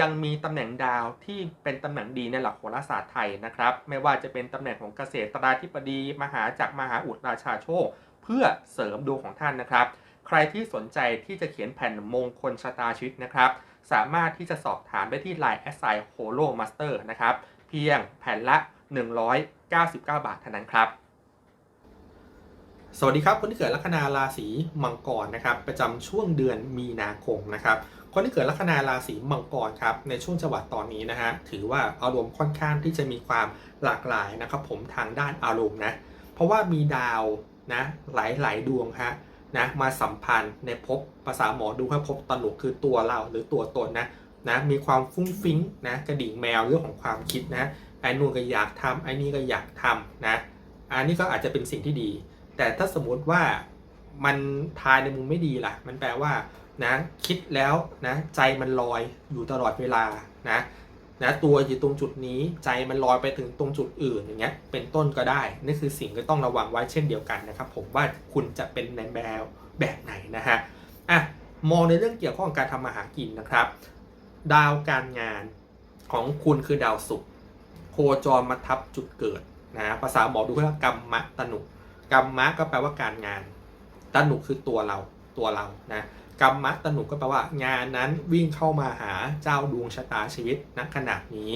ยังมีตำแหน่งดาวที่เป็นตำแหน่งดีในหลักโหราศาสตร์ไทยนะครับ ไม่ว่าจะเป็นตำแหน่งของเกษตราธิบดี มหาจักรมหาอุดราชาโชค เพื่อเสริมดวงของท่านนะครับ ใครที่สนใจที่จะเขียนแผ่นมงคลชะตาชีวิตนะครับ สามารถที่จะสอบถามได้ที่ Line แอสไซโฮโลมาสเตอร์นะครับ เพียงแผ่นละ 199 บาทเท่านั้นครับ สวัสดีครับ คนที่เกิดลัคนาราศีมังกรนะครับประจำช่วงเดือนมีนาคมนะครับคนที่เกิดลัคนาราศีมังกรครับในช่วงจังหวัดตอนนี้นะฮะถือว่าอารมณ์ค่อนข้างที่จะมีความหลากหลายนะครับผมทางด้านอารมณ์นะเพราะว่ามีดาวนะหลายหลายดวงฮะนะมาสัมพันธ์ในภพภาษาหมอดูครับภพตลกคือตัวเราหรือตัวตนนะนะมีความฟุ้งฟิ้งนะกระดิ่งแมวเรื่องของความคิดนะไอ้นู่นก็อยากทำไอ้นี่ก็อยากทำนะอันนี้ก็อาจจะเป็นสิ่งที่ดี แต่ถ้าสมมติว่ามันทายในมุมไม่ดีล่ะ มันแปลว่านะคิดแล้วนะใจมันลอยอยู่ตลอดเวลานะนะตัวอยู่ตรงจุดนี้ใจมันลอยไปถึงตรงจุดอื่นอย่างเงี้ยเป็นต้นก็ได้นี่คือสิ่งที่ต้องระวังไว้เช่นเดียวกันนะครับ ผมว่าคุณจะเป็นในแนวแบบไหนนะฮะอะมองในเรื่องเกี่ยวข้องกับการทำมาหากินนะครับ ดาวการงานของคุณคือดาวศุกร์โคจรมาทับจุดเกิดนะภาษาหมอดูเรียกว่ากรรมะตนุ กรรมะก็แปลว่าการงานตนุคือตัวเราตัวเรานะกรรมะตนุก็แปลว่า งานนั้นวิ่งเข้ามาหาเจ้าดวงชะตาชีวิตณขณะนี้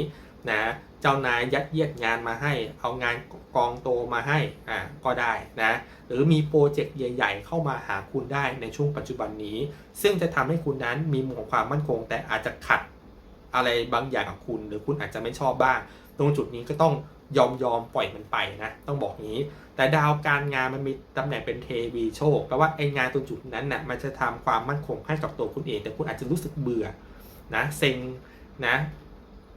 นะเจ้านายยัดเยียดงานมาให้ เอางานกองโตมาให้อ่าก็ได้นะหรือมีโปรเจกต์ใหญ่ ๆ เข้ามาหาคุณได้ในช่วงปัจจุบันนี้ ซึ่งจะทำให้คุณนั้นมีมุมของความมั่นคง แต่อาจจะขัดอะไรบางอย่างกับคุณ หรือคุณอาจจะไม่ชอบบ้าง ตรงจุดนี้ก็ต้อง ยอมยอมปล่อยมันไปนะต้องบอกงี้ แต่ดาวการงานมันมีตำแหน่งเป็นเทวีโชคแปลว่าไอ้งานตรงจุดนั้นน่ะมันจะทำความมั่นคงให้กับตัวคุณเอง แต่คุณอาจจะรู้สึกเบื่อนะเซ็งนะ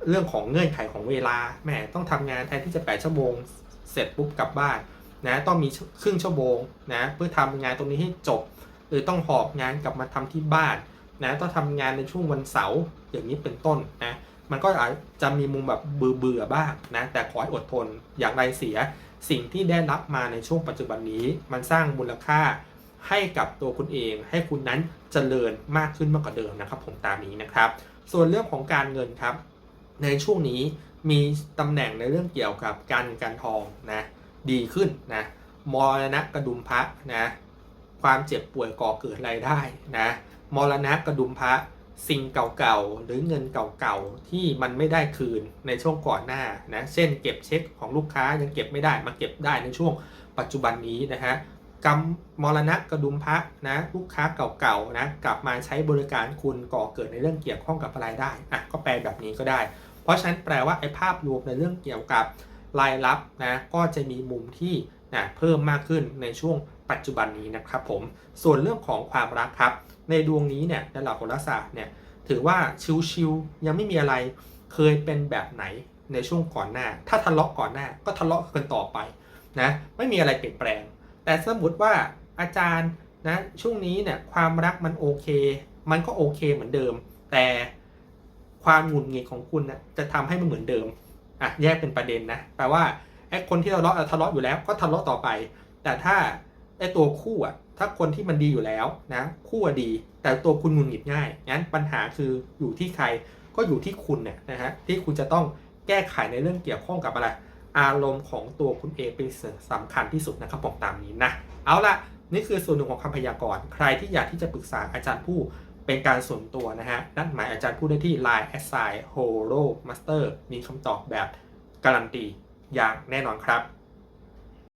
เรื่องของเงื่อนไขของเวลาแหมต้องทำงานแทนที่จะ 8 ชั่วโมง เสร็จปุ๊บกลับบ้านนะต้องมีครึ่งชั่วโมงนะเพื่อทำงานตรงนี้ให้จบ หรือต้องหอบงานกลับมาทำที่บ้านนะต้องทำงานในช่วงวันเสาร์อย่างนี้เป็นต้นนะ มันก็อาจจะมีมุมแบบเบื่อเบื่อๆบ้างนะแต่ขอให้อดทนอย่างไรเสีย สิ่งที่ได้รับมาในช่วงปัจจุบันนี้ มันสร้างมูลค่าให้กับตัวคุณเอง ให้คุณนั้นเจริญมากขึ้นมากกว่าเดิมนะครับ ผมตามนี้นะครับ ส่วนเรื่องของการเงินครับ ในช่วงนี้มีตำแหน่งในเรื่องเกี่ยวกับการเงินการทองนะดีขึ้นนะมรณะกระดุมพระนะความเจ็บป่วยก่อเกิดรายได้นะมรณะกระดุมพระ สิ่งเก่าๆ หรือเงินเก่าๆ ที่มันไม่ได้คืนในช่วงก่อนหน้านะเช่นเก็บเช็คของลูกค้ายังเก็บไม่ได้มาเก็บได้ในช่วงปัจจุบันนี้นะฮะกรรมมรณะกระดุมพระนะลูกค้าเก่าๆนะกลับมาใช้บริการคุณก่อเกิดในเรื่องเกี่ยวข้องกับรายได้อะก็แปลแบบนี้ก็ได้ เพราะฉะนั้นแปลว่าไอ้ภาพรวมในเรื่องเกี่ยวกับรายรับนะก็จะมีมุมที่นะเพิ่มมากขึ้นในช่วง ปัจจุบันนี้นะครับผมส่วนเรื่องของความรักครับในดวงนี้เนี่ยในหลักโหราศาสตร์เนี่ยถือว่าชิวๆยังไม่มีอะไรเคยเป็นแบบไหนในช่วงก่อนหน้า ถ้าทะเลาะก่อนหน้าก็ทะเลาะกันต่อไปนะไม่มีอะไรเปลี่ยนแปลง แต่สมมติว่าอาจารย์นะช่วงนี้เนี่ยความรักมันโอเค มันก็โอเคเหมือนเดิม แต่ความหงุดหงิดของคุณนะจะทำให้มันเหมือนเดิมอะแยกเป็นประเด็นนะแปลว่าไอ้คนที่ทะเลาะอะทะเลาะอยู่แล้วก็ทะเลาะต่อไป แต่ถ้า ไอ้ตัวคู่อะ ถ้าคนที่มันดีอยู่แล้วนะ คู่อะดี แต่ตัวคุณหงุดหงิดง่ายงั้นปัญหาคืออยู่ที่ใครก็อยู่ที่คุณเนี่ยนะฮะที่คุณจะต้องแก้ไขในเรื่องเกี่ยวข้องกับอะไร อารมณ์ของตัวคุณเองเป็นสิ่งสำคัญที่สุดนะครับผมตามนี้นะเอาละนี่คือส่วนหนึ่งของคำพยากรณ์ใครที่อยากที่จะปรึกษาอาจารย์ผู้เป็นการส่วนตัวนะฮะนัดหมายอาจารย์ผู้ได้ที่ Line a s s i g n Holo Master มีคำตอบแบบการันตีอย่างแน่นอนครับ